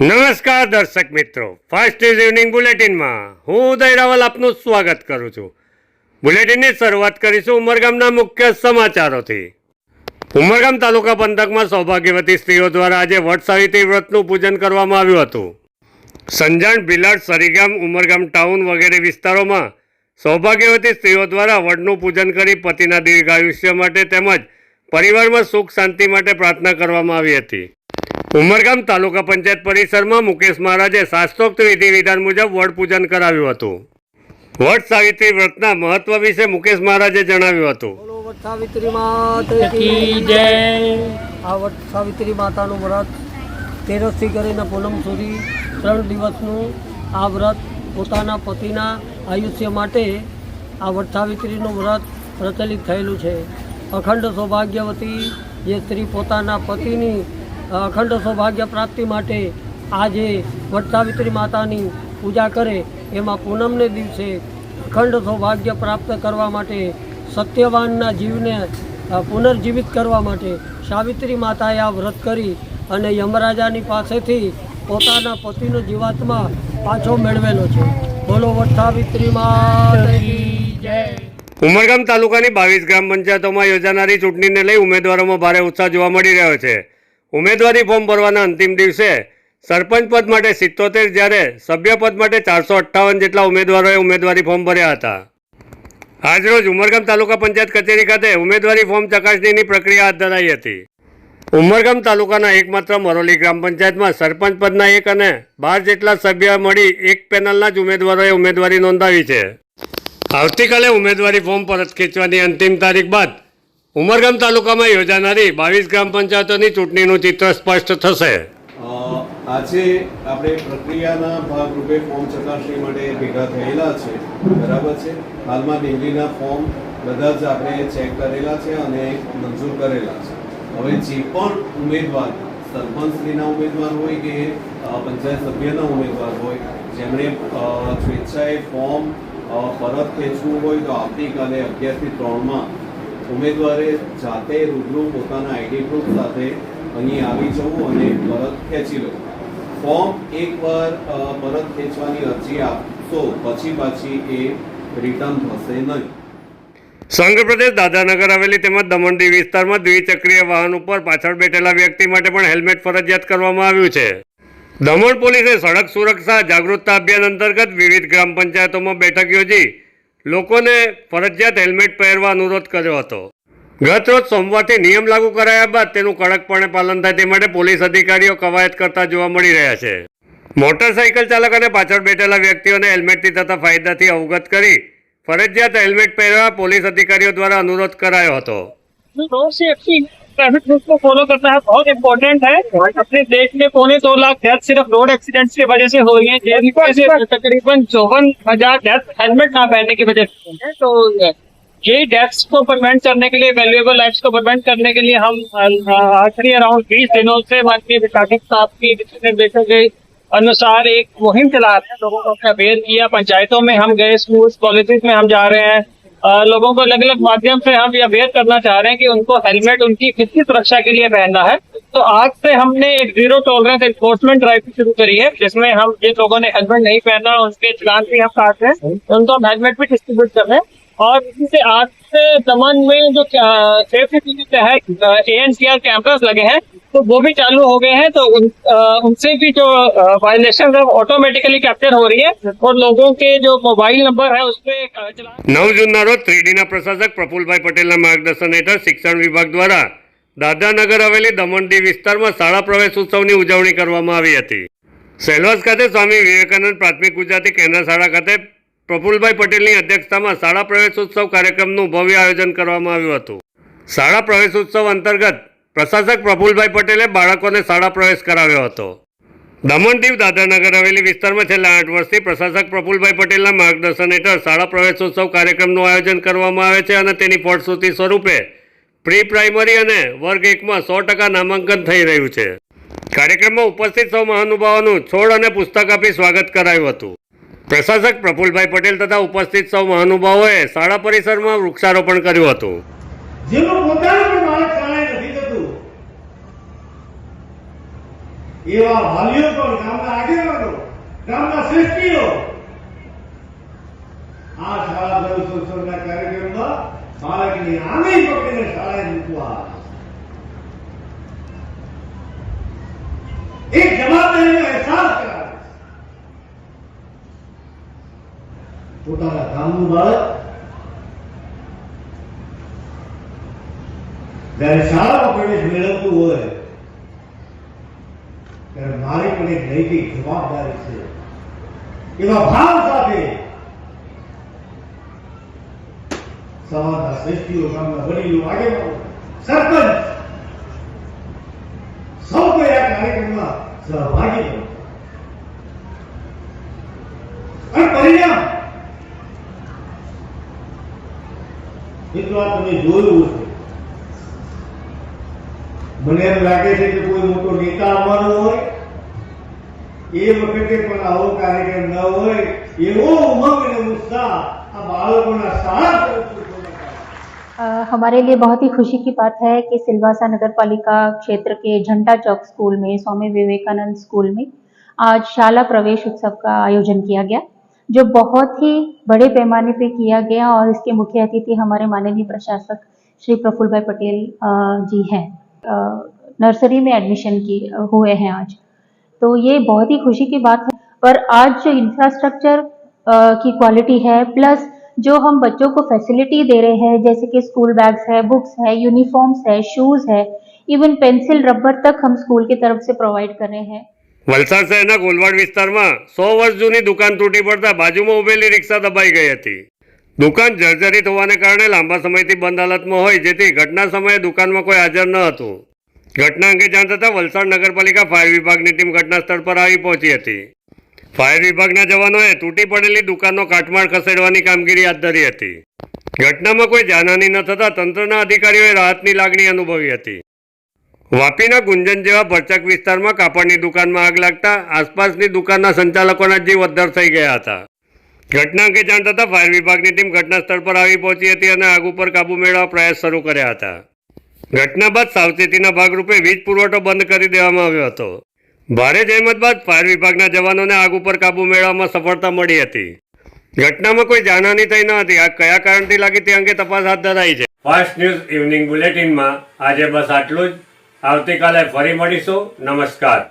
નમસ્કાર દર્શક મિત્રો. ફાસ્ટ ઇઝ ઇવનિંગ બુલેટિનમાં હું ઉદય રાવલ આપનું સ્વાગત કરું છું. બુલેટિનની શરૂઆત કરીશું ઉમરગામના મુખ્ય સમાચારોથી. ઉમરગામ તાલુકા પંથકમાં સૌભાગ્યવતી સ્ત્રીઓ દ્વારા આજે વટસાવિત્રી વ્રતનું પૂજન કરવામાં આવ્યું હતું. સંજાણ, ભીલાડ, સરીગામ, ઉમરગામ ટાઉન વગેરે વિસ્તારોમાં સૌભાગ્યવતી સ્ત્રીઓ દ્વારા વડનું પૂજન કરી પતિના દીર્ઘાયુષ્ય માટે તેમજ પરિવારમાં સુખ શાંતિ માટે પ્રાર્થના કરવામાં આવી હતી. ઉમરગામ તાલુકા પંચાયત પરિસરમાં મુકેશ મહારાજે શાસ્ત્રોક્ત વિધિ વિધાન મુજબ વડ પૂજન કરાવ્યું હતું. વડ સાવિત્રી વ્રતના મહત્વ વિશે મુકેશ મહારાજે જણાવ્યું હતું. વટ સાવિત્રી જય. આ વટ સાવિત્રી માતાનું વ્રત તેરસથી કરીને પૂનમ સુધી ત્રણ દિવસનું આ વ્રત પોતાના પતિના આયુષ્ય માટે આ વટ સાવિત્રીનું વ્રત પ્રચલિત થયેલું છે. અખંડ સૌભાગ્યવતી જે સ્ત્રી પોતાના પતિની અખંડ સૌભાગ્ય પ્રાપ્તિ માટે આજે વટસાવિત્રી માતાની પૂજા કરે એમાં પૂનમને દિવસે અખંડ સૌભાગ્ય પ્રાપ્ત કરવા માટે સત્યવાનના જીવને પુનર્જીવિત કરવા માટે સાવિત્રી માતાએ આ વ્રત કરી અને યમરાજાની પાસેથી પોતાના પતિનો જીવાત્મા પાછો મેળવેલો છે. બોલો વટસાવિત્રી માતા જય ઉમરગામ તાલુકાની બાવીસ ગ્રામ પંચાયતોમાં યોજાનારી ચૂંટણીને લઈ ઉમેદવારોમાં ભારે ઉત્સાહ જોવા મળી રહ્યો છે. ઉમેદવારી ફોર્મ ભરવાના અંતિમ દિવસે સરપંચ પદ માટે સિત્તોતેર જ્યારે સભ્યપદ માટે ચારસો અઠ્ઠાવન જેટલા ઉમેદવારોએ ઉમેદવારી ફોર્મ ભર્યા હતા. આજરોજ ઉમરગામ તાલુકા પંચાયત કચેરી ખાતે ઉમેદવારી ફોર્મ ચકાસણીની પ્રક્રિયા હાથ ધરાઈ હતી. ઉમરગામ તાલુકાના એકમાત્ર મરોલી ગ્રામ પંચાયતમાં સરપંચ પદના એક અને બાર જેટલા સભ્ય મળી એક પેનલના જ ઉમેદવારોએ ઉમેદવારી નોંધાવી છે. આવતીકાલે ઉમેદવારી ફોર્મ પરત ખેંચવાની અંતિમ તારીખ બાદ ઉમરગામ તાલુકામાં યોજાનારી બાવીસ ગ્રામ પંચાયતોની ચૂંટણીનું ચિત્ર સ્પષ્ટ થશે. આજે આપણે પ્રક્રિયાના ભાગરૂપે ફોર્મ ચકાસણી માટે ભેગા થયેલા છે. બરાબર છે? હાલમાં દિલ્હીના ફોર્મ બધા જ આપણે ચેક કરેલા છે અને મંજૂર કરેલા છે. હવે જે પણ ઉમેદવાર, સરપંચશ્રીના ઉમેદવાર હોય કે પંચાયત સભ્યના ઉમેદવાર હોય, જેમણે સ્વેચ્છાએ ફોર્મ પરત ખેંચવું હોય તો આવતીકાલે અગિયારથી ત્રણમાં ઉમેદવારે જાતે રૂબરૂ પોતાના આઈડી પ્રૂફ સાથે અહીં આવી જવું અને પરત ખેંચી લેવું. ફોર્મ એકવાર પરત ખેંચવાની અરજી આપશો, પછી પાછી એ રિટર્ન થશે નહીં. સંઘ પ્રદેશ દાદાનગર હવેલી તેમજ દમણદી વિસ્તારમાં દ્વિચક્રીય વાહન ઉપર પાછળ બેઠેલા વ્યક્તિ માટે પણ હેલ્મેટ ફરજિયાત કરવામાં આવ્યું છે. દમણ પોલીસે સડક સુરક્ષા જાગૃતતા અભિયાન અંતર્ગત વિવિધ ગ્રામ પંચાયતોમાં બેઠક યોજી લોકોને ફરજિયાત હેલ્મેટ પહેરવા અનુરોધ કર્યો હતો. ગત રોજ સોમવારથી નિયમ લાગુ કરાયા બાદ તેનું કડકપણે પાલન થાય તે માટે પોલીસ અધિકારીઓ કવાયત કરતા જોવા મળી રહ્યા છે. મોટરસાઇકલ ચાલક અને પાછળ બેઠેલા વ્યક્તિઓને હેલ્મેટથી થતા ફાયદાથી અવગત કરી ફરજિયાત હેલ્મેટ પહેરવા પોલીસ અધિકારીઓ દ્વારા અનુરોધ કરાયો હતો. ट्रैफ़िक रूल्स को फॉलो करना है। बहुत इम्पोर्टेंट है। अपने देश में पौने दो लाख डेथ सिर्फ़ रोड एक्सीडेंट्स की वजह से हो रही है। तकरीबन चौवन हज़ार डेथ हेलमेट ना पहनने की वजह से तो ये डेथ्स को प्रिवेंट करने के लिए वैल्यूएबल लाइफ को प्रिवेंट करने के लिए हम आखिरी अराउंड बीस दिनों से माननीय विकास साहब की दिशा निर्देशों के अनुसार एक मुहिम चला रहे हैं। लोगों को अवेयर किया। पंचायतों में हम गए स्कूल कॉलेजेस में हम जा रहे हैं। लोगों को अलग अलग माध्यम से हम ये अवेयर करना चाह रहे हैं कि उनको हेलमेट, उनकी खुद की सुरक्षा के लिए पहनना है। तो आज से हमने एक ज़ीरो टॉलरेंस एनफोर्समेंट ड्राइव शुरू करी है, जिसमें हम जिन लोगों ने हेलमेट नहीं पहना, उनके चलान भी हम काट रहे हैं, उनको हम हेलमेट भी डिस्ट्रीब्यूट कर रहे हैं। और इसी से आज से दमन में जो सेफ्टी के तहत A N C R cameras लगे हैं तो वो भी चालू हो गए हैं तो उन, अ, उनसे भी जो वायलेशन है ऑटोमेटिकली कैप्चर हो रही है और लोगों के जो मोबाइल नंबर है उस पर चलान નવ જૂનના રોજ થ્રીડીના પ્રશાસક પ્રફુલભાઈ પટેલના માર્ગદર્શન હેઠળ શિક્ષણ વિભાગ દ્વારા દાદાનગર હવેલી દમણદી વિસ્તારમાં શાળા પ્રવેશ ઉત્સવની ઉજવણી કરવામાં આવી હતી સેલવાસ ખાતે સ્વામી વિવેકાનંદ પ્રાથમિક ગુજરાતી કેન્દ્ર શાળા ખાતે પ્રફુલભાઈ પટેલની અધ્યક્ષતામાં શાળા પ્રવેશ ઉત્સવ કાર્યક્રમનું ભવ્ય આયોજન કરવામાં આવ્યું હતું શાળા પ્રવેશ ઉત્સવ અંતર્ગત પ્રશાસક પ્રફુલભાઈ પટેલે બાળકોને શાળા પ્રવેશ કરાવ્યો હતો. દમણ દીવ દાદરાનગર હવેલી વિસ્તારમાં છેલ્લા આઠ વર્ષથી પ્રશાસક પ્રફુલભાઈ પટેલના માર્ગદર્શન હેઠળ શાળા પ્રવેશોત્સવ કાર્યક્રમનું આયોજન કરવામાં આવે છે અને તેની ફળશ્રુતિ સ્વરૂપે પ્રી પ્રાઇમરી અને વર્ગ એકમાં સો ટકા નામાંકન થઈ રહ્યું છે. કાર્યક્રમમાં ઉપસ્થિત સૌ મહાનુભાવોનું છોડ અને પુસ્તક આપી સ્વાગત કરાયું હતું. પ્રશાસક પ્રફુલભાઈ પટેલ તથા ઉપસ્થિત સૌ મહાનુભાવોએ શાળા પરિસરમાં વૃક્ષારોપણ કર્યું હતું જેનું પોતાનું પણ બાળક શાળાએ નથી જતું એવા વાલીઓ પણ ગામના આગેવાનો, ગામના શ્રેષ્ઠીઓ. આ શાળા પ્રવેશોત્સવના કાર્યક્રમમાં બાળકની આંગળી પકડીને શાળાએ મૂકવા એક જવાબદારીનો અહેસાસ કરાવે પોતાના ગામનું બાળક જ્યારે શાળામાં પ્રવેશ મેળવતું હોય મારી પણ એક નૈતિક જવાબદારી છે. એવા ભાવ સાથે સમાજના શ્રેષ્ઠીઓ ગામના વડીલો આગેવાનો, સરપંચ સૌ કોઈ આ કાર્યક્રમમાં સહભાગી બનો અને પરિણામ મિત્રો તમે જોયું છે મને એમ લાગે છે કે કોઈ મોટો નેતા આવવાનો હોય એ વખતે પણ આવો કાર્યક્રમ ન હોય એવો ઉમંગ અને ઉત્સાહ આ બાળકોના સારા પ્રવૃત્તિઓમાં अ, हमारे लिए बहुत ही खुशी की बात है कि सिलवासा नगर पालिका क्षेत्र के झंडा चौक स्कूल में स्वामी विवेकानंद स्कूल में आज शाला प्रवेश उत्सव का आयोजन किया गया जो बहुत ही बड़े पैमाने पे किया गया और इसके मुख्य अतिथि हमारे माननीय प्रशासक श्री प्रफुल्ल भाई पटेल अ, जी हैं अ, नर्सरी में एडमिशन की हुए हैं आज तो ये बहुत ही खुशी की बात है पर आज जो इंफ्रास्ट्रक्चर अ, की क्वालिटी है प्लस जो हम बच्चों को फैसिलिटी दे रहे हैं जैसे कि स्कूल बैग्स है बुक्स है यूनिफॉर्म्स है शूज है इवन पेंसिल रबर तक हम स्कूल की तरफ से प्रोवाइड कर रहे हैं વલસાડ શહેરના કોલવાડ વિસ્તારમાં સો વર્ષ જૂની દુકાન તૂટી પડતા બાજુમાં ઉભેલી રિક્ષા દબાઈ ગઈ હતી દુકાન જર્જરિત હોવાને કારણે લાંબા સમયથી બંધ હાલતમાં હોય જેથી ઘટના સમયે દુકાનમાં કોઈ હાજર ન હતું ઘટના અંગે જાણ થતાં વલસાડ નગરપાલિકા ફાયર વિભાગની ટીમ ઘટના સ્થળ પર આવી પહોંચી હતી. ફાયર વિભાગના જવાનોએ તૂટી પડેલી દુકાનનો કાટમાળ ખસેડવાની કામગીરી હાથ ધરી હતી. ઘટનામાં કોઈ જાનહાની ન થતાં તંત્રના અધિકારીઓએ રાહતની લાગણી અનુભવી હતી. વાપીના ગુંજન જેવા ભરચક વિસ્તારમાં કાપડની દુકાનમાં આગ લાગતા આસપાસની દુકાનના સંચાલકોના જીવ અદ્ધર થઈ ગયા હતા. ઘટના અંગે જાણ થતાં ફાયર વિભાગની ટીમ ઘટના સ્થળ પર આવી પહોંચી હતી અને આગ ઉપર કાબુ મેળવવા પ્રયાસ શરૂ કર્યા હતા. ઘટના બાદ સાવચેતીના ભાગરૂપે વીજ પુરવઠો બંધ કરી દેવામાં આવ્યો હતો. ભારે જહેમત બાદ ફાયર વિભાગના જવાનોને આગ ઉપર કાબુ મેળવવામાં સફળતા મળી હતી. ઘટનામાં કોઈ જાનહાની થઈ ન હતી. આ કયા કારણથી લાગી તે અંગે તપાસ હાથ ધરાઈ છે. ફાસ્ટ ન્યૂઝ ઇવનિંગ બુલેટિનમાં આજે બસ આટલું જ. આવતીકાલે ફરી મળીશું. નમસ્કાર.